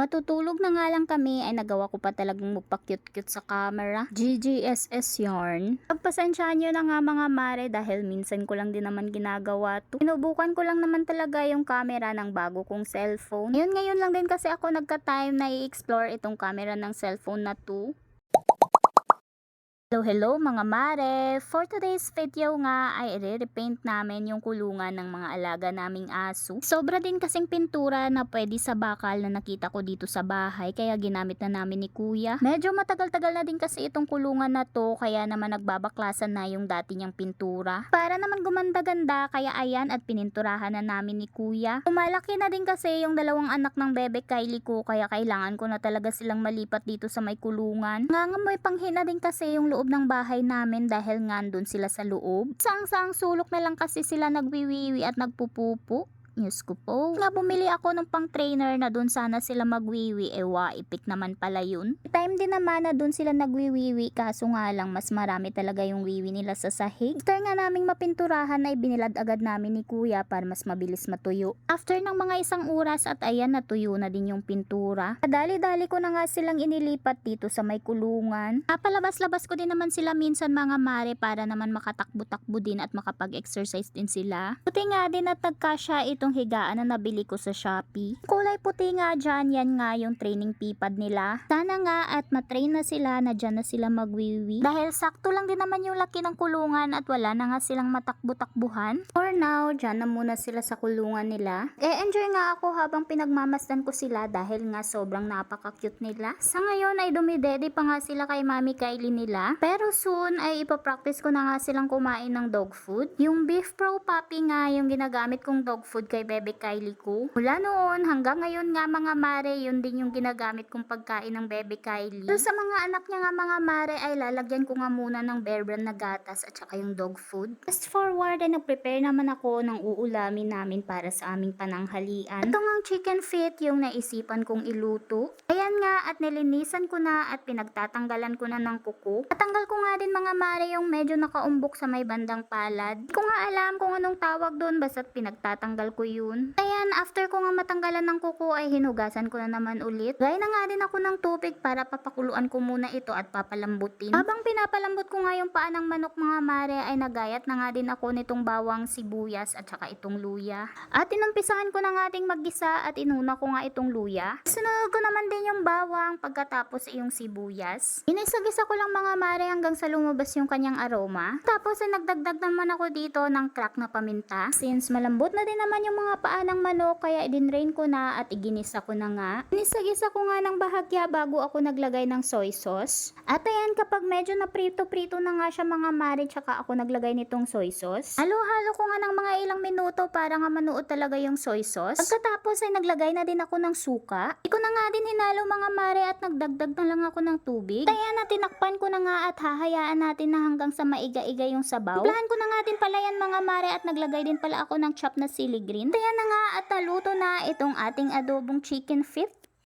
Matutulog na nga lang kami ay nagawa ko pa talagang magpa-cute-cute sa camera. GGSS yarn. Pagpasensyaan nyo na nga mga mare dahil minsan ko lang din naman ginagawa to. Sinubukan ko lang naman talaga yung camera ng bago kong cellphone. Ngayon ngayon lang din kasi ako nagka-time na i-explore itong camera ng cellphone na to. Hello, hello mga mare! For today's video nga ay i-repaint namin yung kulungan ng mga alaga naming aso. Sobra din kasing pintura na pwede sa bakal na nakita ko dito sa bahay kaya ginamit na namin ni kuya. Medyo matagal-tagal na din kasi itong kulungan na to kaya naman nagbabaklasan na yung dati niyang pintura. Para naman gumanda-ganda kaya ayan at pininturahan na namin ni kuya. Tumalaki na din kasi yung dalawang anak ng bebe Kylie ko kaya kailangan ko na talaga silang malipat dito sa may kulungan. Nangangamoy panghina din kasi yung loob ng bahay namin dahil nga andun sila sa loob. Sang-sang sulok na lang kasi sila nagwiwiwi at nagpupupo. News ko po. Nga bumili ako ng pang trainer na dun sana sila magwiwi. Ewa, ipik naman pala yun. Time din naman na dun sila nagwiwiwi kaso nga lang mas marami talaga yung wiwi nila sa sahig. After nga naming mapinturahan ay binilad agad namin ni kuya para mas mabilis matuyo. After ng mga isang oras at ayan natuyo na din yung pintura. Dali-dali ko na nga silang inilipat dito sa may kulungan. Papalabas-labas ko din naman sila minsan mga mare para naman makatakbo-takbo din at makapag-exercise din sila. Puti nga din at nagkasya itong higaan na nabili ko sa Shopee. Kulay puti nga dyan, yan nga yung training pipad nila. Sana nga at matrain na sila na dyan na sila magwiwi. Dahil sakto lang din naman yung laki ng kulungan at wala na nga silang matakbo-takbuhan. For now, dyan na muna sila sa kulungan nila. E-enjoy nga ako habang pinagmamasdan ko sila dahil nga sobrang napaka-cute nila. Sa ngayon ay dumidede pa nga sila kay Mami Kylie nila. Pero soon ay ipapractice ko na nga silang kumain ng dog food. Yung Beef Pro Puppy nga yung ginagamit kong dog food kay Bebe Kylie ko. Mula noon hanggang ngayon nga mga mare, yun din yung ginagamit kong pagkain ng Bebe Kylie. So sa mga anak niya nga mga mare ay lalagyan ko nga muna ng bear brand na gatas at saka yung dog food. Fast forward ay nag-prepare naman ako ng uulamin namin para sa aming pananghalian. Ito nga chicken feet yung naisipan kong iluto. Ayan nga at nilinisan ko na at pinagtatanggalan ko na ng kuko. Natanggal ko nga din mga mare yung medyo nakaumbok sa may bandang palad. Di ko nga alam kung anong tawag doon basta't pinagtatanggal ko yun. Ayan, after ko nga matanggalan ng kuko ay hinugasan ko na naman ulit. Gaya na nga din ako ng tubig para papakuluan ko muna ito at papalambutin. Habang pinapalambot ko nga yung paa ng manok mga mare ay nagayat na nga din ako nitong bawang sibuyas at saka itong luya. At inumpisahan ko na nga ding maggisa at inuna ko nga itong luya. Sunod ko naman din yung bawang pagkatapos yung sibuyas. Inisagisa ko lang mga mare hanggang sa lumabas yung kanyang aroma. Tapos ay nagdagdag naman ako dito ng crack na paminta. Since malambot na din naman yung mga paa ng manok kaya idinrain ko na at iginisa ko na nga. Inisagisa ko nga ng bahagya bago ako naglagay ng soy sauce. At ayan kapag medyo na prito-prito na nga siya mga mare tsaka ako naglagay nitong soy sauce. Halo-halo ko nga ng mga ilang minuto para nga manuot talaga yung soy sauce. Pagkatapos ay naglagay na din ako ng suka. Di ko na nga din hinalo mga mare at nagdagdag na lang ako ng tubig. Kaya na tinakpan ko na nga at hahayaan natin na hanggang sa maiga-iga yung sabaw. Iplahan ko na nga din pala yan mga mare at naglagay din pala ako ng chop na sili. Kaya na nga at naluto na itong ating adobong chicken feet.